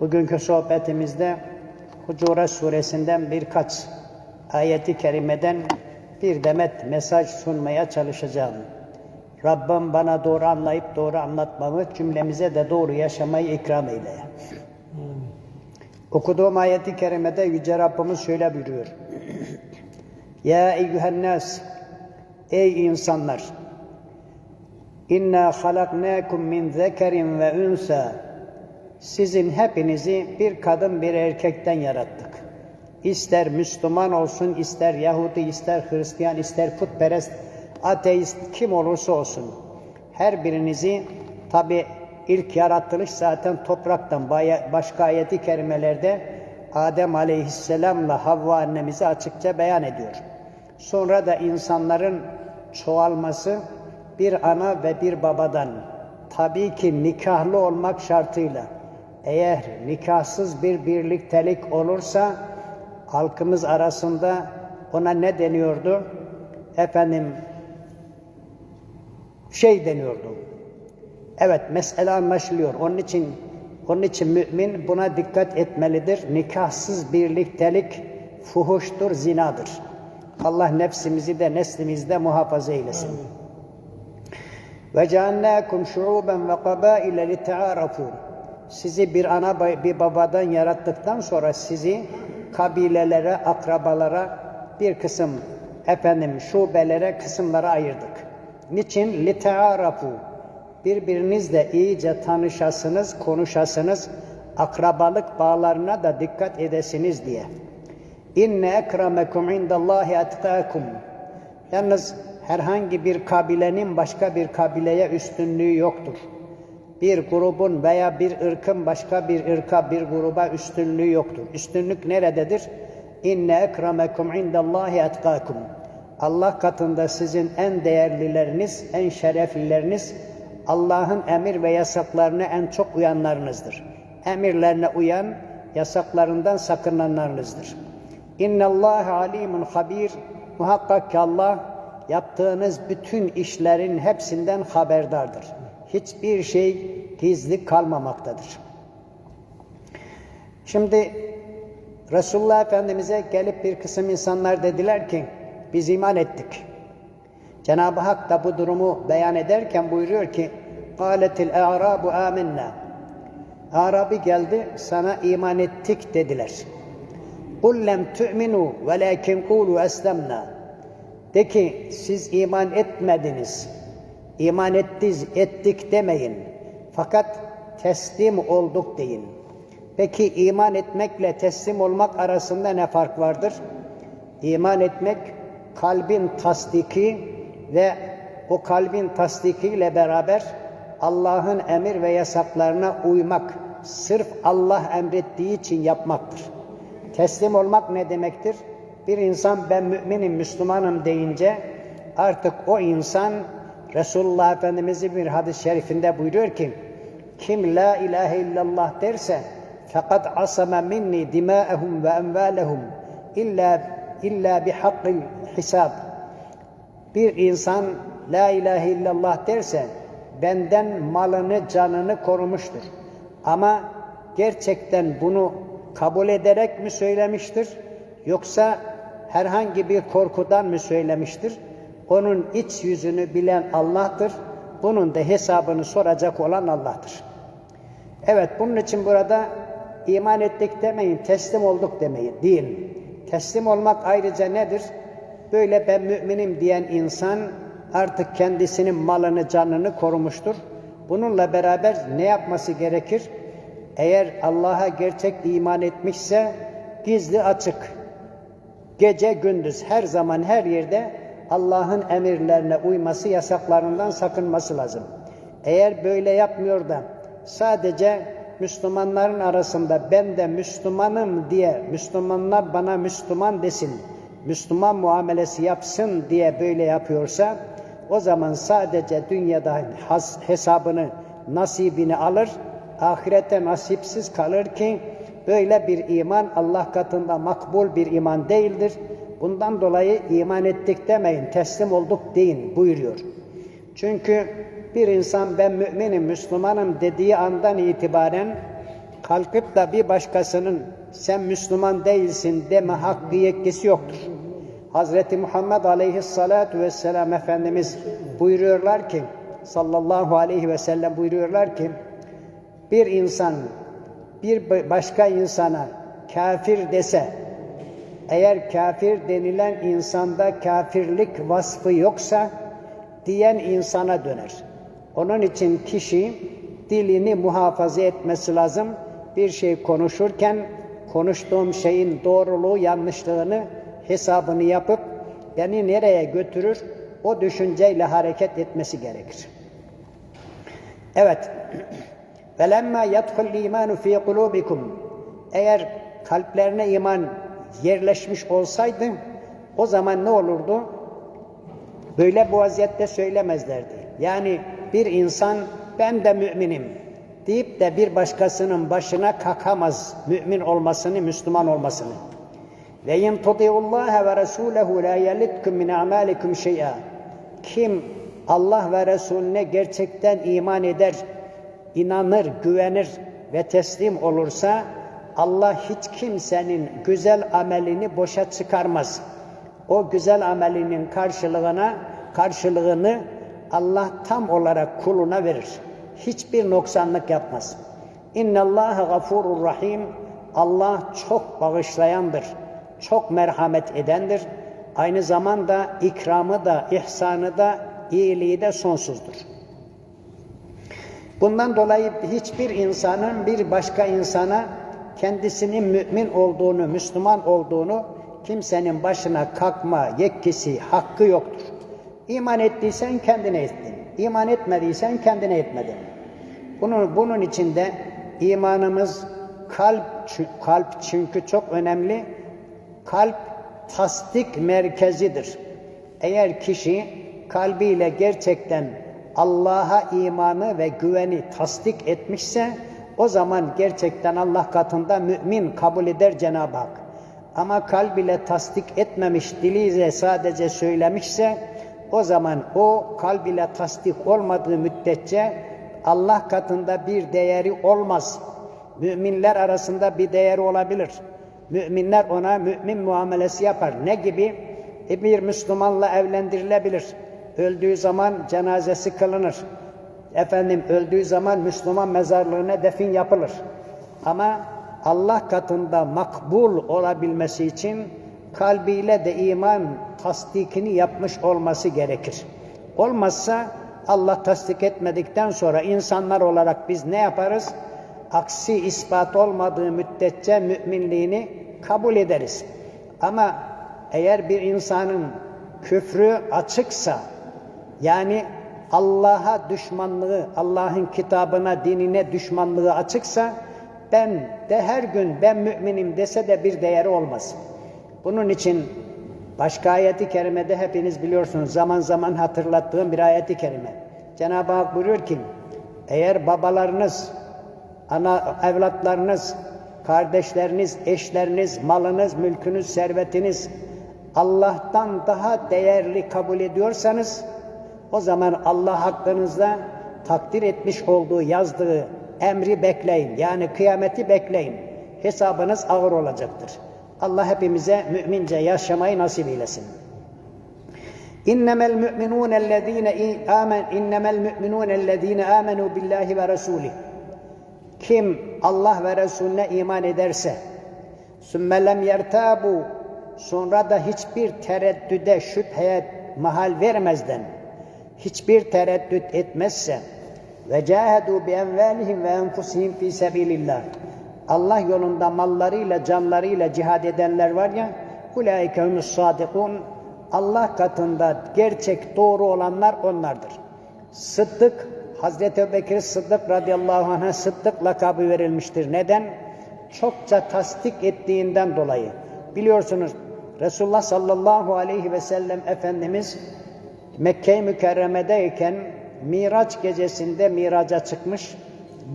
Bugünkü sohbetimizde Hucurat suresinden birkaç ayeti kerimeden bir demet mesaj sunmaya çalışacağım. Rabbim bana doğru anlayıp doğru anlatmamı, cümlemize de doğru yaşamayı ikram eyle. Okuduğum ayeti kerimede Yüce Rabbimiz şöyle buyuruyor. Ya eyyühennas, ey insanlar, İnna halaknakum min zekerin ve unsa. Sizin hepinizi bir kadın bir erkekten yarattık. İster Müslüman olsun, ister Yahudi, ister Hristiyan, ister putperest, ateist kim olursa olsun. Her birinizi tabi ilk yaratılış zaten topraktan başka ayeti kerimelerde Adem aleyhisselamla Havva annemizi açıkça beyan ediyor. Sonra da insanların çoğalması bir ana ve bir babadan tabii ki nikahlı olmak şartıyla eğer nikahsız bir birliktelik olursa halkımız arasında ona ne deniyordu? Efendim şey deniyordu. Evet mesele anlaşılıyor. Onun için onun için mümin buna dikkat etmelidir. Nikahsız birliktelik fuhuştur, zinadır. Allah nefsimizi de neslimizde muhafaza eylesin. Ve ceannâkum şu'uben ve kabâile lite'ârafû Sizi bir ana bir babadan yarattıktan sonra sizi kabilelere, akrabalara bir kısım efendim şubelere, kısımlara ayırdık. Niçin? لِتَعَارَفُوا Birbirinizle iyice tanışasınız, konuşasınız, akrabalık bağlarına da dikkat edesiniz diye. İnne ekremekum indallahi etkâkum. Yalnız herhangi bir kabilenin başka bir kabileye üstünlüğü yoktur. Bir grubun veya bir ırkın başka bir ırka, bir gruba üstünlüğü yoktur. Üstünlük nerededir? İnne ekremekum indallahi etkâkum. Allah katında sizin en değerlileriniz, en şereflileriniz Allah'ın emir ve yasaklarına en çok uyanlarınızdır. Emirlerine uyan, yasaklarından sakınanlarınızdır. İnne Allah alimun habir. Muhakkak ki Allah yaptığınız bütün işlerin hepsinden haberdardır. Hiçbir şey gizli kalmamaktadır. Şimdi Resulullah Efendimiz'e gelip bir kısım insanlar dediler ki biz iman ettik. Cenab-ı Hak da bu durumu beyan ederken buyuruyor ki قَالَتِ الْاَعْرَابُ آمِنَّا Arabi geldi sana iman ettik dediler. قُلْ لَمْ تُؤْمِنُوا وَلَكِنْ قُولُوا أَسْلَمْنَا De ki siz iman etmediniz. İman ettiz, ettik demeyin. Fakat teslim olduk deyin. Peki iman etmekle teslim olmak arasında ne fark vardır? İman etmek kalbin tasdiki ve o kalbin tasdikiyle beraber Allah'ın emir ve yasaklarına uymak, sırf Allah emrettiği için yapmaktır. Teslim olmak ne demektir? Bir insan ben müminim, Müslümanım deyince artık o insan Resulullah Efendimiz'i bir hadis-i şerifinde buyuruyor ki kim la ilahe illallah derse fakat asama minni dima'ehum ve envalehum illa illa bihakkil hisab. Bir insan la ilahe illallah derse benden malını canını korumuştur. Ama gerçekten bunu kabul ederek mi söylemiştir yoksa herhangi bir korkudan mı söylemiştir? Onun iç yüzünü bilen Allah'tır. Bunun da hesabını soracak olan Allah'tır. Evet bunun için burada iman ettik demeyin, teslim olduk demeyin değil. Teslim olmak ayrıca nedir? Böyle ben müminim diyen insan artık kendisinin malını, canını korumuştur. Bununla beraber ne yapması gerekir? Eğer Allah'a gerçek iman etmişse gizli açık, gece gündüz her zaman her yerde Allah'ın emirlerine uyması, yasaklarından sakınması lazım. Eğer böyle yapmıyor da sadece Müslümanların arasında ben de Müslümanım diye Müslümanlar bana Müslüman desin, Müslüman muamelesi yapsın diye böyle yapıyorsa o zaman sadece dünyada hesabını, nasibini alır, ahirette nasipsiz kalır ki böyle bir iman Allah katında makbul bir iman değildir. Bundan dolayı iman ettik demeyin, teslim olduk deyin buyuruyor. Çünkü bir insan ben müminim, Müslümanım dediği andan itibaren kalkıp da bir başkasının sen Müslüman değilsin deme hakkı yetkisi yoktur. Hazreti Muhammed aleyhissalatu vesselam Efendimiz buyuruyorlar ki sallallahu aleyhi ve sellem buyuruyorlar ki bir insan bir başka insana kafir dese eğer kafir denilen insanda kafirlik vasfı yoksa diyen insana döner. Onun için kişi dilini muhafaza etmesi lazım. Bir şey konuşurken konuştuğum şeyin doğruluğu yanlışlığını hesabını yapıp beni nereye götürür o düşünceyle hareket etmesi gerekir. Evet. Velemma yadkhul imanu fi kulubikum. Eğer kalplerine iman yerleşmiş olsaydı o zaman ne olurdu? Böyle bu vaziyette söylemezlerdi. Yani bir insan ben de müminim deyip de bir başkasının başına kakamaz mümin olmasını, Müslüman olmasını. Ve in tutiullaha ve rasulehu la yelitkum min a'malikum şey'a. Kim Allah ve Resulüne gerçekten iman eder, inanır, güvenir ve teslim olursa Allah hiç kimsenin güzel amelini boşa çıkarmaz. O güzel amelinin karşılığına karşılığını Allah tam olarak kuluna verir. Hiçbir noksanlık yapmaz. İnna gafurur rahim. Allah çok bağışlayandır. Çok merhamet edendir. Aynı zamanda ikramı da, ihsanı da, iyiliği de sonsuzdur. Bundan dolayı hiçbir insanın bir başka insana kendisinin mümin olduğunu, Müslüman olduğunu kimsenin başına kalkma yetkisi, hakkı yoktur. İman ettiysen kendine ettin. İman etmediysen kendine etmedin. Bunun, bunun içinde imanımız kalp, kalp çünkü çok önemli. Kalp tasdik merkezidir. Eğer kişi kalbiyle gerçekten Allah'a imanı ve güveni tasdik etmişse o zaman gerçekten Allah katında mümin kabul eder Cenab-ı Hak. Ama kalb ile tasdik etmemiş, diliyle sadece söylemişse o zaman o kalb ile tasdik olmadığı müddetçe Allah katında bir değeri olmaz. Müminler arasında bir değeri olabilir. Müminler ona mümin muamelesi yapar. Ne gibi? E bir Müslümanla evlendirilebilir. Öldüğü zaman cenazesi kılınır. Efendim öldüğü zaman Müslüman mezarlığına defin yapılır. Ama Allah katında makbul olabilmesi için kalbiyle de iman tasdikini yapmış olması gerekir. Olmazsa Allah tasdik etmedikten sonra insanlar olarak biz ne yaparız? Aksi ispat olmadığı müddetçe müminliğini kabul ederiz. Ama eğer bir insanın küfrü açıksa yani Allah'a düşmanlığı, Allah'ın kitabına, dinine düşmanlığı açıksa ben de her gün ben müminim dese de bir değeri olmaz. Bunun için başka ayeti kerimede hepiniz biliyorsunuz zaman zaman hatırlattığım bir ayeti kerime. Cenab-ı Hak buyuruyor ki eğer babalarınız, ana evlatlarınız, kardeşleriniz, eşleriniz, malınız, mülkünüz, servetiniz Allah'tan daha değerli kabul ediyorsanız o zaman Allah hakkınızda takdir etmiş olduğu, yazdığı emri bekleyin. Yani kıyameti bekleyin. Hesabınız ağır olacaktır. Allah hepimize mümince yaşamayı nasip eylesin. İnnemel müminun ellezine amen innemel müminun ellezine amenu billahi ve rasulih. Kim Allah ve Resulüne iman ederse sümme lem yertabu sonra da hiçbir tereddüde, şüpheye mahal vermezden hiçbir tereddüt etmezse ve cahedu bi envalihim ve enfusihim fi sebilillah. Allah yolunda mallarıyla, canlarıyla cihad edenler var ya, ulaike humus sadikun. Allah katında gerçek doğru olanlar onlardır. Sıddık, Hazreti Ebubekir Sıddık radıyallahu anh'a Sıddık lakabı verilmiştir. Neden? Çokça tasdik ettiğinden dolayı. Biliyorsunuz Resulullah sallallahu aleyhi ve sellem Efendimiz Mekke-i Mükerreme'deyken Miraç gecesinde miraca çıkmış,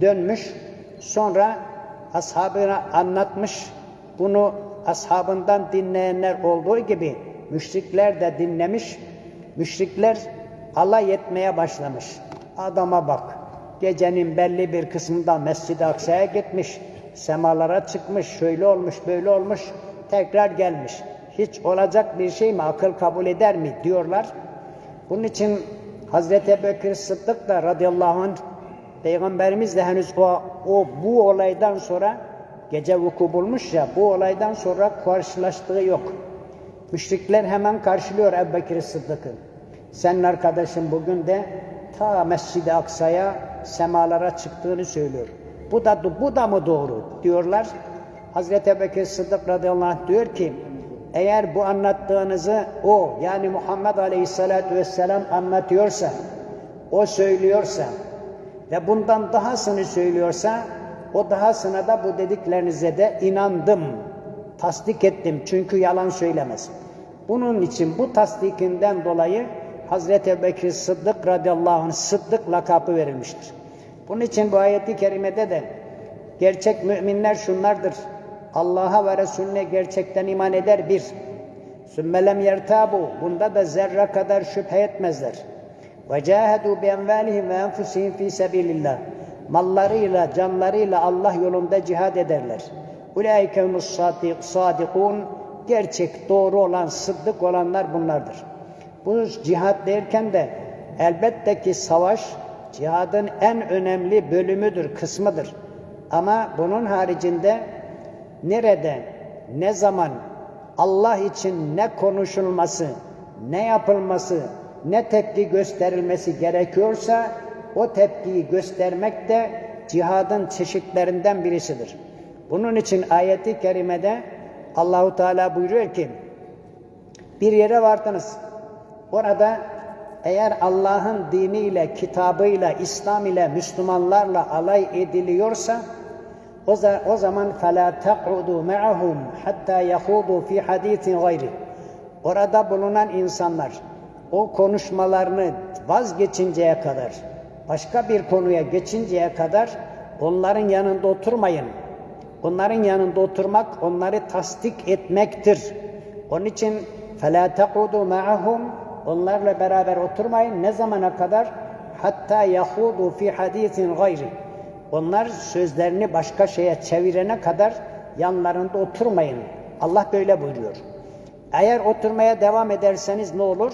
dönmüş. Sonra ashabına anlatmış. Bunu ashabından dinleyenler olduğu gibi müşrikler de dinlemiş. Müşrikler alay etmeye başlamış. Adama bak. Gecenin belli bir kısmında Mescid-i Aksa'ya gitmiş. Semalara çıkmış, şöyle olmuş, böyle olmuş, tekrar gelmiş. Hiç olacak bir şey mi, akıl kabul eder mi diyorlar. Bunun için Hazreti Ebubekir Sıddık da radıyallahu anh Peygamberimiz de henüz o, o bu olaydan sonra gece vuku bulmuş ya bu olaydan sonra karşılaştığı yok. Müşrikler hemen karşılıyor Ebu Bekir Sıddık'ı. Senin arkadaşın bugün de ta Mescid-i Aksa'ya semalara çıktığını söylüyor. Bu da bu da mı doğru diyorlar. Hazreti Ebu Bekir Sıddık radıyallahu anh diyor ki eğer bu anlattığınızı o yani Muhammed Aleyhisselatü Vesselam anlatıyorsa, o söylüyorsa ve bundan dahasını söylüyorsa o dahasına da bu dediklerinize de inandım, tasdik ettim çünkü yalan söylemez. Bunun için bu tasdikinden dolayı Hazreti Ebubekir Sıddık radıyallahu anh Sıddık lakabı verilmiştir. Bunun için bu ayeti kerimede de gerçek müminler şunlardır. Allah'a ve Resulüne gerçekten iman eder bir. Sümmelem yertabu. Bunda da zerre kadar şüphe etmezler. Ve cahedu bi ve enfusihim fi sebilillah. Mallarıyla, canlarıyla Allah yolunda cihad ederler. Ulaikehumus sadikun. Gerçek, doğru olan, sıddık olanlar bunlardır. Bu cihat derken de elbette ki savaş cihadın en önemli bölümüdür, kısmıdır. Ama bunun haricinde nerede, ne zaman Allah için ne konuşulması, ne yapılması, ne tepki gösterilmesi gerekiyorsa o tepkiyi göstermek de cihadın çeşitlerinden birisidir. Bunun için ayeti kerimede Allahu Teala buyuruyor ki bir yere vardınız. Orada eğer Allah'ın diniyle, kitabıyla, İslam ile, Müslümanlarla alay ediliyorsa o zaman فَلَا تَقْعُدُوا مَعَهُمْ حَتَّى يَخُوضُوا فِي حَد۪يثٍ غَيْرِ Orada bulunan insanlar o konuşmalarını vazgeçinceye kadar, başka bir konuya geçinceye kadar onların yanında oturmayın. Onların yanında oturmak onları tasdik etmektir. Onun için فَلَا تَقُودُوا مَعَهُمْ Onlarla beraber oturmayın. Ne zamana kadar? Hatta yahudu fi hadisin gayri. Onlar sözlerini başka şeye çevirene kadar yanlarında oturmayın. Allah böyle buyuruyor. Eğer oturmaya devam ederseniz ne olur?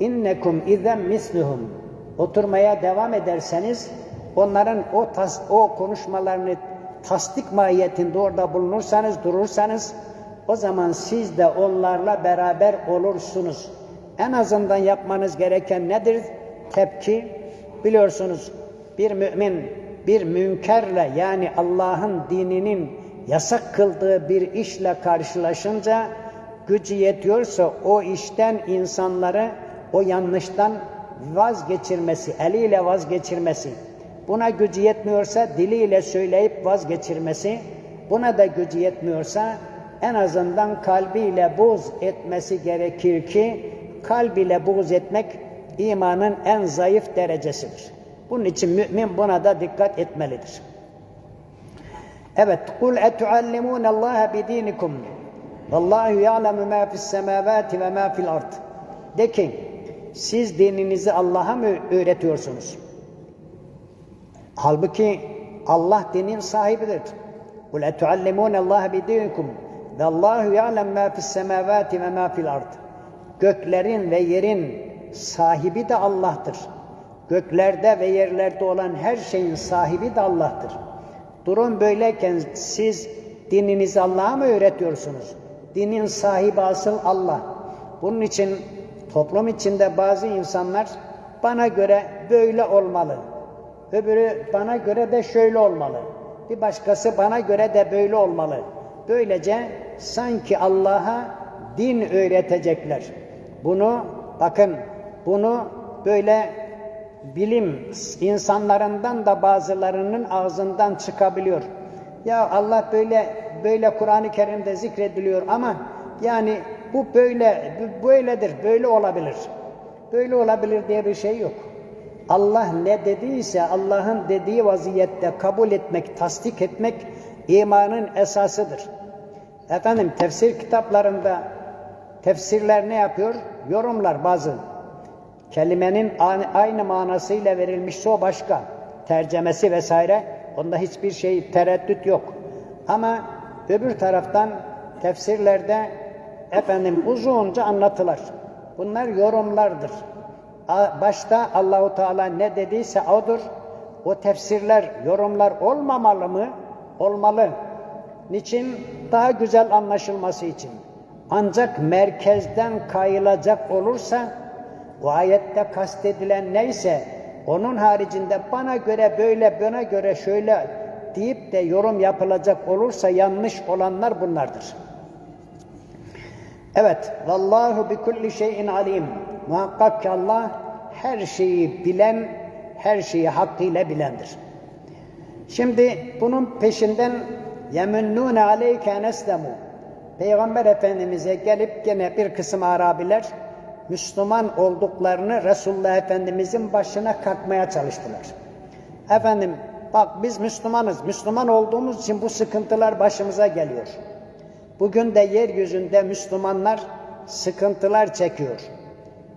İnnekum izen misluhum. Oturmaya devam ederseniz onların o tas, o konuşmalarını tasdik mahiyetinde orada bulunursanız, durursanız o zaman siz de onlarla beraber olursunuz. En azından yapmanız gereken nedir? Tepki. Biliyorsunuz bir mümin bir münkerle yani Allah'ın dininin yasak kıldığı bir işle karşılaşınca gücü yetiyorsa o işten insanları o yanlıştan vazgeçirmesi, eliyle vazgeçirmesi, buna gücü yetmiyorsa diliyle söyleyip vazgeçirmesi, buna da gücü yetmiyorsa en azından kalbiyle buz etmesi gerekir ki kalb ile buğz etmek imanın en zayıf derecesidir. Bunun için mümin buna da dikkat etmelidir. Evet, kul etuallimun Allah bidinikum. Vallahu ya'lemu ma fi's semavati ve ma fi'l ard. De ki, siz dininizi Allah'a mı öğretiyorsunuz? Halbuki Allah dinin sahibidir. Kul etuallimun Allah bidinikum. Vallahu ya'lem ma fi's semavati ve ma fi'l ard. Göklerin ve yerin sahibi de Allah'tır. Göklerde ve yerlerde olan her şeyin sahibi de Allah'tır. Durum böyleyken siz dininizi Allah'a mı öğretiyorsunuz? Dinin sahibi asıl Allah. Bunun için toplum içinde bazı insanlar bana göre böyle olmalı. Öbürü bana göre de şöyle olmalı. Bir başkası bana göre de böyle olmalı. Böylece sanki Allah'a din öğretecekler. Bunu bakın bunu böyle bilim insanlarından da bazılarının ağzından çıkabiliyor. Ya Allah böyle böyle Kur'an-ı Kerim'de zikrediliyor ama yani bu böyle bu böyledir, böyle olabilir. Böyle olabilir diye bir şey yok. Allah ne dediyse Allah'ın dediği vaziyette kabul etmek, tasdik etmek imanın esasıdır. Efendim tefsir kitaplarında tefsirler ne yapıyor? Yorumlar bazı. Kelimenin aynı manasıyla verilmişse o başka. Tercemesi vesaire onda hiçbir şey tereddüt yok. Ama öbür taraftan tefsirlerde efendim uzunca anlatılar. Bunlar yorumlardır. Başta Allahu Teala ne dediyse odur. O tefsirler, yorumlar olmamalı mı? Olmalı. Niçin? Daha güzel anlaşılması için. Ancak merkezden kayılacak olursa o ayette kastedilen neyse onun haricinde bana göre böyle, bana göre şöyle deyip de yorum yapılacak olursa yanlış olanlar bunlardır. Evet, vallahu bi kulli şeyin alim. Muhakkak ki Allah her şeyi bilen, her şeyi hakkıyla bilendir. Şimdi bunun peşinden yemunnûne aleyke en eslemu. Peygamber Efendimiz'e gelip gene bir kısım Arabiler Müslüman olduklarını Resulullah Efendimiz'in başına kalkmaya çalıştılar. Efendim bak biz Müslümanız. Müslüman olduğumuz için bu sıkıntılar başımıza geliyor. Bugün de yeryüzünde Müslümanlar sıkıntılar çekiyor.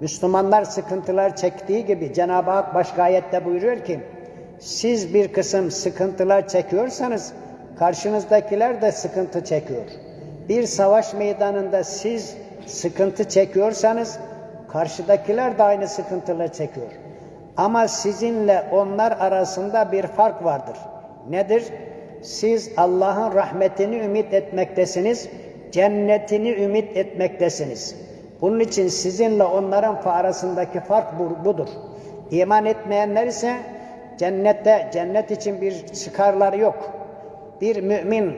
Müslümanlar sıkıntılar çektiği gibi Cenab-ı Hak başka ayette buyuruyor ki siz bir kısım sıkıntılar çekiyorsanız karşınızdakiler de sıkıntı çekiyor. Bir savaş meydanında siz sıkıntı çekiyorsanız karşıdakiler de aynı sıkıntıları çekiyor. Ama sizinle onlar arasında bir fark vardır. Nedir? Siz Allah'ın rahmetini ümit etmektesiniz, cennetini ümit etmektesiniz. Bunun için sizinle onların arasındaki fark bu- budur. İman etmeyenler ise cennette, cennet için bir çıkarları yok. Bir mümin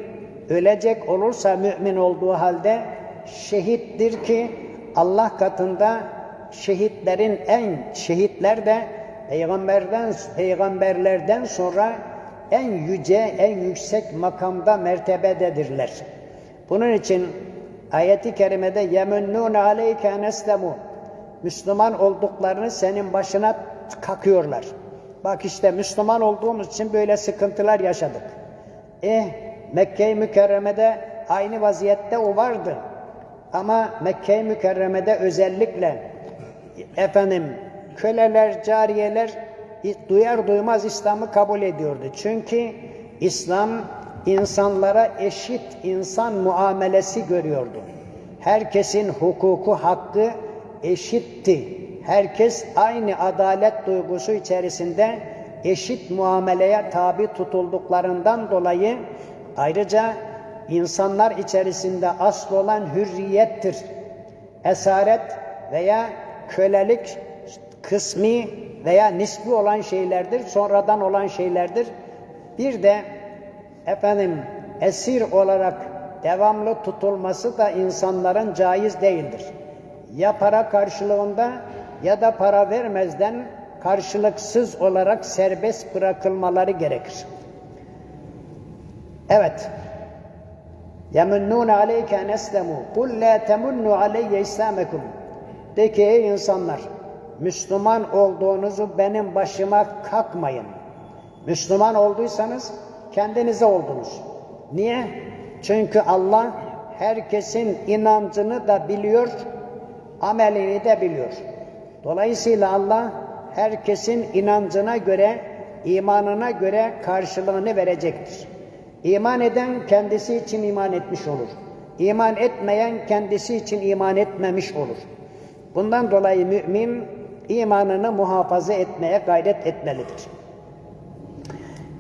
ölecek olursa mümin olduğu halde şehittir ki Allah katında şehitlerin en şehitler de peygamberden peygamberlerden sonra en yüce, en yüksek makamda mertebededirler. Bunun için ayeti kerimede yemunnun aleyke en eslemu Müslüman olduklarını senin başına kakıyorlar. Bak işte Müslüman olduğumuz için böyle sıkıntılar yaşadık. Eh Mekke-i Mükerreme'de aynı vaziyette o vardı. Ama Mekke-i Mükerreme'de özellikle efendim köleler, cariyeler duyar duymaz İslam'ı kabul ediyordu. Çünkü İslam insanlara eşit insan muamelesi görüyordu. Herkesin hukuku, hakkı eşitti. Herkes aynı adalet duygusu içerisinde eşit muameleye tabi tutulduklarından dolayı ayrıca insanlar içerisinde asıl olan hürriyettir. Esaret veya kölelik kısmi veya nisbi olan şeylerdir, sonradan olan şeylerdir. Bir de efendim esir olarak devamlı tutulması da insanların caiz değildir. Ya para karşılığında ya da para vermezden karşılıksız olarak serbest bırakılmaları gerekir. Evet. يَمُنُّونَ عَلَيْكَ اَنْ اَسْلَمُوا قُلْ لَا تَمُنُّ عَلَيَّ اِسْلَامَكُمْ de ki ey insanlar, Müslüman olduğunuzu benim başıma kalkmayın. Müslüman olduysanız kendinize oldunuz. Niye? Çünkü Allah herkesin inancını da biliyor, amelini de biliyor. Dolayısıyla Allah herkesin inancına göre, imanına göre karşılığını verecektir. İman eden kendisi için iman etmiş olur. İman etmeyen kendisi için iman etmemiş olur. Bundan dolayı mümin imanını muhafaza etmeye gayret etmelidir.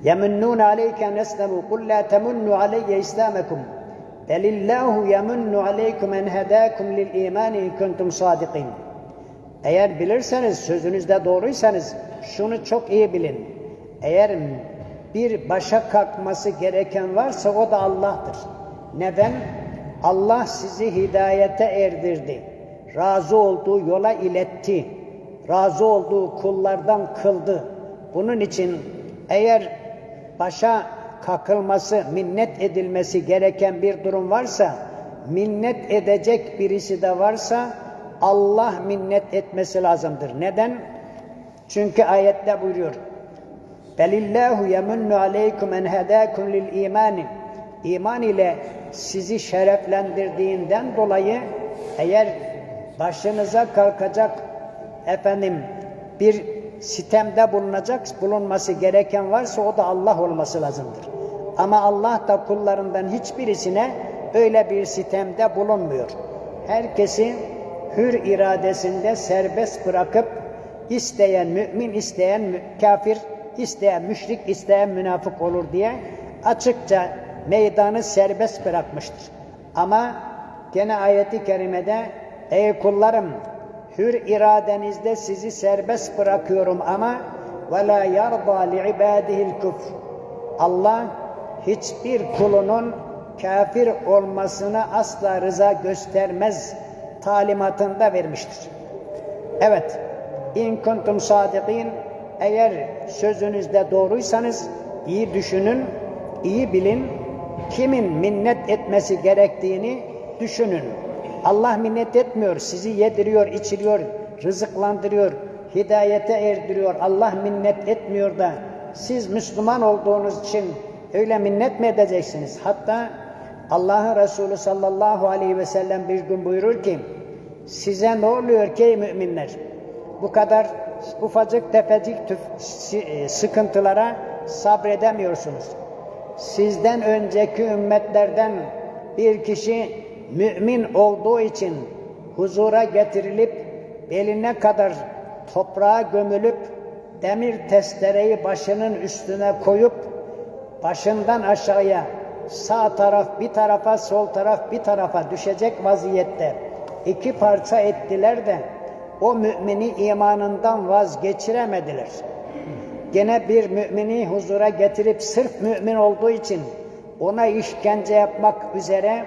يَمُنُّونَ عَلَيْكَ نَسْلَمُوا قُلْ لَا تَمُنُّ عَلَيَّ إِسْلَامَكُمْ بَلِ اللّٰهُ يَمُنُّ عَلَيْكُمْ اَنْ هَدَاكُمْ لِلْا۪يمَانِ اِنْ كُنْتُمْ صَادِقِينَ Eğer bilirseniz, sözünüzde doğruysanız şunu çok iyi bilin. Eğer bir başa kalkması gereken varsa o da Allah'tır. Neden? Allah sizi hidayete erdirdi. Razı olduğu yola iletti. Razı olduğu kullardan kıldı. Bunun için eğer başa kakılması, minnet edilmesi gereken bir durum varsa, minnet edecek birisi de varsa Allah minnet etmesi lazımdır. Neden? Çünkü ayette buyuruyor. Belillahu yemunnu aleykum en hedakum lil imani. İman ile sizi şereflendirdiğinden dolayı eğer başınıza kalkacak efendim bir sitemde bulunacak bulunması gereken varsa o da Allah olması lazımdır. Ama Allah da kullarından hiçbirisine öyle bir sitemde bulunmuyor. Herkesi hür iradesinde serbest bırakıp isteyen mümin, isteyen kafir, isteyen müşrik, isteyen münafık olur diye açıkça meydanı serbest bırakmıştır. Ama gene ayeti kerimede ey kullarım hür iradenizde sizi serbest bırakıyorum ama ve la yarda li ibadihil küfr. Allah hiçbir kulunun kafir olmasına asla rıza göstermez talimatında vermiştir. Evet, in kuntum sadikin eğer sözünüzde doğruysanız iyi düşünün, iyi bilin, kimin minnet etmesi gerektiğini düşünün. Allah minnet etmiyor, sizi yediriyor, içiriyor, rızıklandırıyor, hidayete erdiriyor. Allah minnet etmiyor da siz Müslüman olduğunuz için öyle minnet mi edeceksiniz? Hatta Allah'ın Resulü sallallahu aleyhi ve sellem bir gün buyurur ki size ne oluyor ki müminler? Bu kadar ufacık tefecik tüf- e, sıkıntılara sabredemiyorsunuz. Sizden önceki ümmetlerden bir kişi mümin olduğu için huzura getirilip beline kadar toprağa gömülüp demir testereyi başının üstüne koyup başından aşağıya sağ taraf bir tarafa sol taraf bir tarafa düşecek vaziyette iki parça ettiler de o mümini imanından vazgeçiremediler. Gene bir mümini huzura getirip sırf mümin olduğu için ona işkence yapmak üzere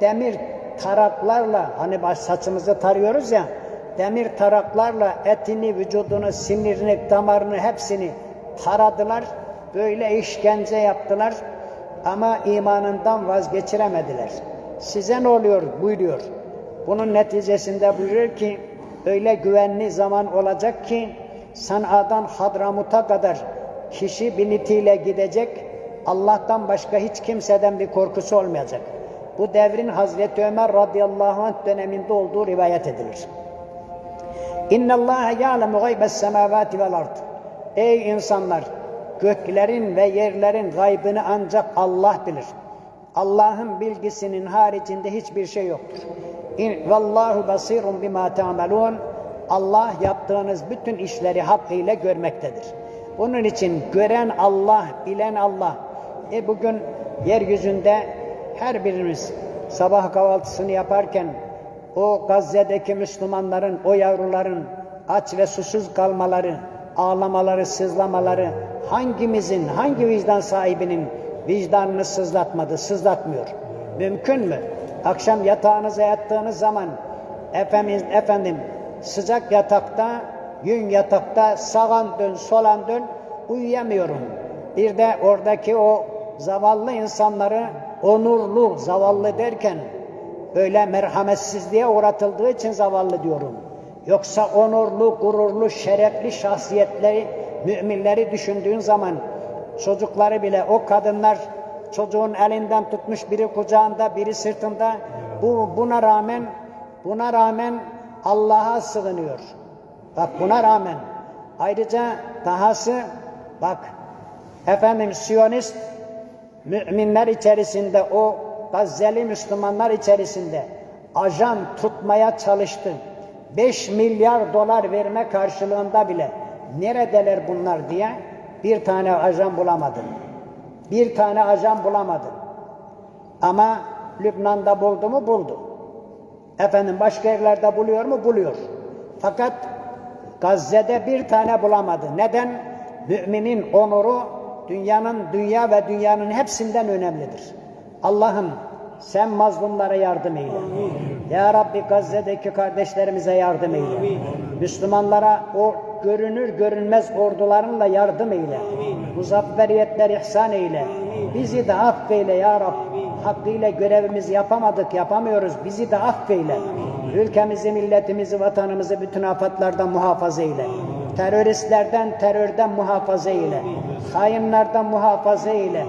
demir taraklarla hani baş saçımızı tarıyoruz ya demir taraklarla etini, vücudunu, sinirini, damarını hepsini taradılar. Böyle işkence yaptılar ama imanından vazgeçiremediler. Size ne oluyor buyuruyor. Bunun neticesinde buyuruyor ki öyle güvenli zaman olacak ki San'a'dan Hadramut'a kadar kişi binitiyle gidecek. Allah'tan başka hiç kimseden bir korkusu olmayacak. Bu devrin Hazreti Ömer radıyallahu anh döneminde olduğu rivayet edilir. İnna Allah ya'lemu gaybes semavati vel ard. Ey insanlar, göklerin ve yerlerin gaybını ancak Allah bilir. Allah'ın bilgisinin haricinde hiçbir şey yoktur. İn vallahu basirun bima ta'malun. Allah yaptığınız bütün işleri hakkıyla görmektedir. Bunun için gören Allah, bilen Allah. E bugün yeryüzünde her birimiz sabah kahvaltısını yaparken o Gazze'deki Müslümanların, o yavruların aç ve susuz kalmaları, ağlamaları, sızlamaları hangimizin, hangi vicdan sahibinin vicdanını sızlatmadı, sızlatmıyor. Mümkün mü? Akşam yatağınıza yattığınız zaman efendim, efendim sıcak yatakta, yün yatakta sağan dön, solan dön uyuyamıyorum. Bir de oradaki o zavallı insanları onurlu, zavallı derken böyle merhametsizliğe uğratıldığı için zavallı diyorum. Yoksa onurlu, gururlu, şerefli şahsiyetleri, müminleri düşündüğün zaman çocukları bile o kadınlar çocuğun elinden tutmuş biri kucağında, biri sırtında bu buna rağmen buna rağmen Allah'a sığınıyor. Bak buna rağmen ayrıca dahası bak efendim Siyonist müminler içerisinde o Gazze'li Müslümanlar içerisinde ajan tutmaya çalıştı. 5 milyar dolar verme karşılığında bile neredeler bunlar diye bir tane ajan bulamadım. Bir tane ajan bulamadım. Ama Lübnan'da buldu mu buldu. Efendim başka yerlerde buluyor mu buluyor. Fakat Gazze'de bir tane bulamadı. Neden? Müminin onuru dünyanın dünya ve dünyanın hepsinden önemlidir. Allah'ım sen mazlumlara yardım eyle. Ya Rabbi Gazze'deki kardeşlerimize yardım eyle. Müslümanlara o görünür görünmez ordularınla yardım eyle. Muzafferiyetler ihsan eyle. Bizi de affeyle ya Rabbi. Hakkıyla görevimizi yapamadık, yapamıyoruz. Bizi de affeyle. Ülkemizi, milletimizi, vatanımızı bütün afatlardan muhafaza eyle. Teröristlerden, terörden muhafaza eyle. Hainlerden muhafaza eyle.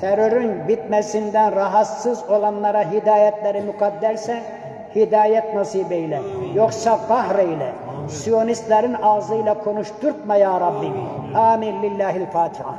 Terörün bitmesinden rahatsız olanlara hidayetleri mukadderse hidayet nasip eyle. Yoksa kahreyle. Siyonistlerin ağzıyla konuşturtma ya Rabbi. Amin. Lillahil Fatiha.